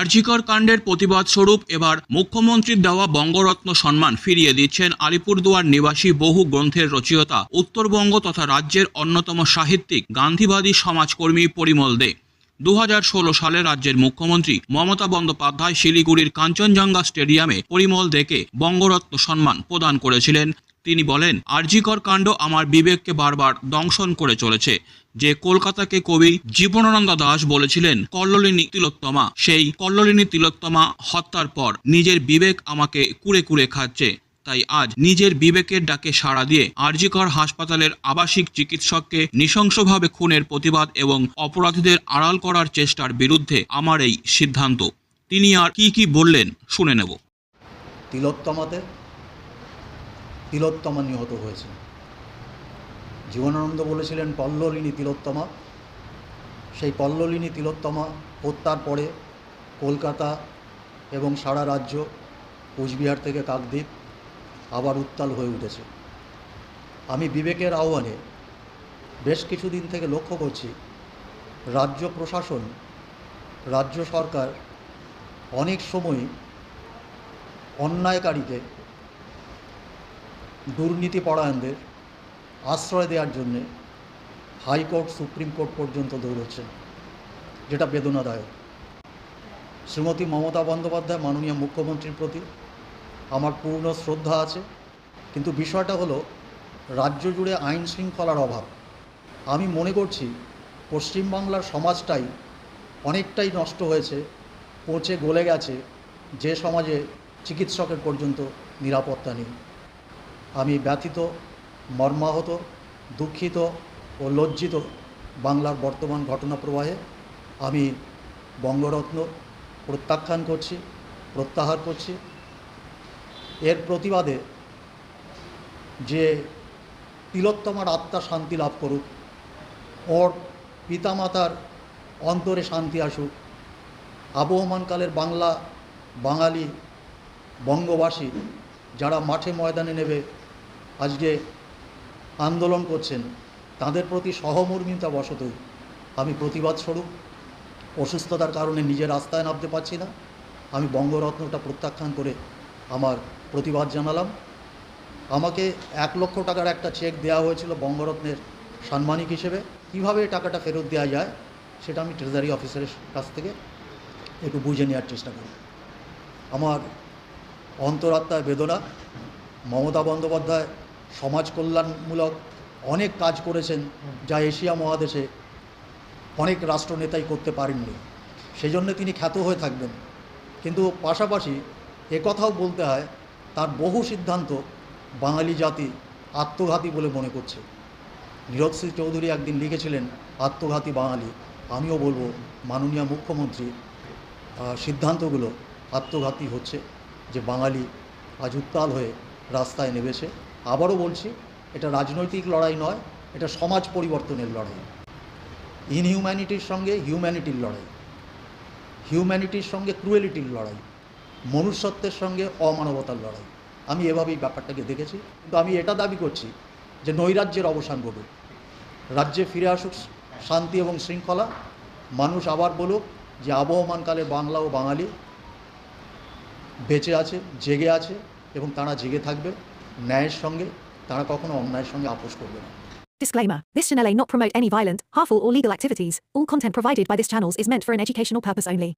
আরজিকর কাণ্ডের প্রতিবাদ স্বরূপ এবার মুখ্যমন্ত্রীর দেওয়া বঙ্গরত্ন সম্মান ফিরিয়ে দিচ্ছেন আলিপুরদুয়ার নিবাসী বহু গ্রন্থের রচয়িতা, উত্তরবঙ্গ তথা রাজ্যের অন্যতম সাহিত্যিক, গান্ধীবাদী সমাজকর্মী পরিমল দে। দু হাজার ষোলো সালে রাজ্যের মুখ্যমন্ত্রী মমতা বন্দ্যোপাধ্যায় শিলিগুড়ির কাঞ্চনজঙ্ঘা স্টেডিয়ামে পরিমল দেকে বঙ্গরত্ন সম্মান প্রদান করেছিলেন। তিনি বলেন, আরজিকর কাণ্ড আমার বিবেককে বারবার দংশন করে চলেছে। যে কলকাতাকে কবি জীবনানন্দ দাস বলেছিলেন, কল্লোলিনী তিলোত্তমা। সেই কল্লোলিনী তিলোত্তমা হত্যার পর নিজের বিবেক আমাকে কুড়ে কুড়ে খাচ্ছে। তাই আজ নিজের বিবেকের ডাকে সাড়া দিয়ে আরজিকর হাসপাতালের আবাসিক চিকিৎসককে নৃশংসভাবে খুনের প্রতিবাদ এবং অপরাধীদের আড়াল করার চেষ্টার বিরুদ্ধে আমার এই সিদ্ধান্ত। তিনি আর কি কি বললেন শুনে নেব। তিলোত্তমাতে তিলোত্তমা নিহত হয়েছে জীবনানন্দ বলেছিলেন, পল্ললিনী তিলোত্তমা। সেই পল্ললিনী তিলোত্তমা হত্যার পরে কলকাতা এবং সারা রাজ্য কোচবিহার থেকে কাকদ্বীপ আবার উত্তাল হয়ে উঠেছে। আমি বিবেকের আহ্বানে বেশ কিছুদিন থেকে লক্ষ্য করছি, রাজ্য প্রশাসন, রাজ্য সরকার অনেক সময় অন্যায়কারীকে দুর্নীতি পরায়ণদের আশ্রয় দেওয়ার জন্যে হাইকোর্ট, সুপ্রিম কোর্ট পর্যন্ত দৌড়চ্ছেন যেটা বেদনাদায়ক। শ্রীমতী মমতা বন্দ্যোপাধ্যায় মাননীয় মুখ্যমন্ত্রীর প্রতি আমার পূর্ণ শ্রদ্ধা আছে, কিন্তু বিষয়টা হলো রাজ্য জুড়ে আইন শৃঙ্খলার অভাব। আমি মনে করছি পশ্চিমবাংলার সমাজটাই অনেকটাই নষ্ট হয়েছে, পচে গলে গেছে যে সমাজে চিকিৎসকের পর্যন্ত নিরাপত্তা নেই। আমি ব্যথিত, মর্মাহত, দুঃখিত ও লজ্জিত বাংলার বর্তমান ঘটনা প্রবাহে আমি বঙ্গরত্ন প্রত্যাখ্যান করছি, প্রত্যাহার করছি এর প্রতিবাদে যে তিলোত্তমার আত্মা শান্তি লাভ করুক, ওর পিতামাতার অন্তরে শান্তি আসুক আবহমানকালের বাংলা, বাঙালি বঙ্গবাসী যারা মাঠে ময়দানে নেবে, আজকে আন্দোলন করছেন, তাদের প্রতি সহমর্মিতা বশতই আমি প্রতিবাদ স্বরূপ। অসুস্থতার কারণে নিজের রাস্তায় নামতে পারছি না। আমি বঙ্গরত্নটা প্রত্যাখ্যান করে আমার প্রতিবাদ জানালাম। আমাকে এক লক্ষ টাকার একটা চেক দেওয়া হয়েছিল বঙ্গরত্নের সাম্মানিক হিসেবে। কীভাবে টাকাটা ফেরত দেওয়া যায় সেটা আমি ট্রেজারি অফিসারের কাছ থেকে একটু বুঝে নেওয়ার চেষ্টা করি। আমার অন্তরাত্মায় বেদনা, মমতা বন্দ্যোপাধ্যায় সমাজ কল্যাণমূলক অনেক কাজ করেছেন যা এশিয়া মহাদেশে অনেক রাষ্ট্রনেতাই করতে পারেননি। সেই জন্য তিনি খ্যাত হয়ে থাকবেন। কিন্তু পাশাপাশি একথাও বলতে হয়, তার বহু সিদ্ধান্ত বাঙালি জাতি আত্মঘাতী বলে মনে করছে। নীরজ সিং চৌধুরী একদিন লিখেছিলেন, আত্মঘাতী বাঙালি। আমিও বলব, মাননীয় মুখ্যমন্ত্রী সিদ্ধান্তগুলো আত্মঘাতী হচ্ছে, যে বাঙালি আজ উত্তাল হয়ে রাস্তায় নেমেছে। আবারও বলছি, এটা রাজনৈতিক লড়াই নয়, এটা সমাজ পরিবর্তনের লড়াই। ইনহিউম্যানিটির সঙ্গে হিউম্যানিটির লড়াই। হিউম্যানিটির সঙ্গে ক্রুয়েলিটির লড়াই। মনুষ্যত্বের সঙ্গে অমানবতার লড়াই। আমি এভাবেই ব্যাপারটাকে দেখেছি। কিন্তু আমি এটা দাবি করছি যে নৈরাজ্যের অবসান ঘটুক। রাজ্যে ফিরে আসুক শান্তি এবং শৃঙ্খলা। মানুষ আবার বলুক যে আবহমানকালে বাংলা ও বাঙালি বেঁচে আছে জেগে আছে এবং তারা জেগে থাকবে। ন্যায়ের সঙ্গে তারা কখনো অন্যায়ের সঙ্গে আপোষ করবে না। Disclaimer This channel may not promote any violent, harmful, or legal activities. All content provided by this channel is meant for an educational purpose only.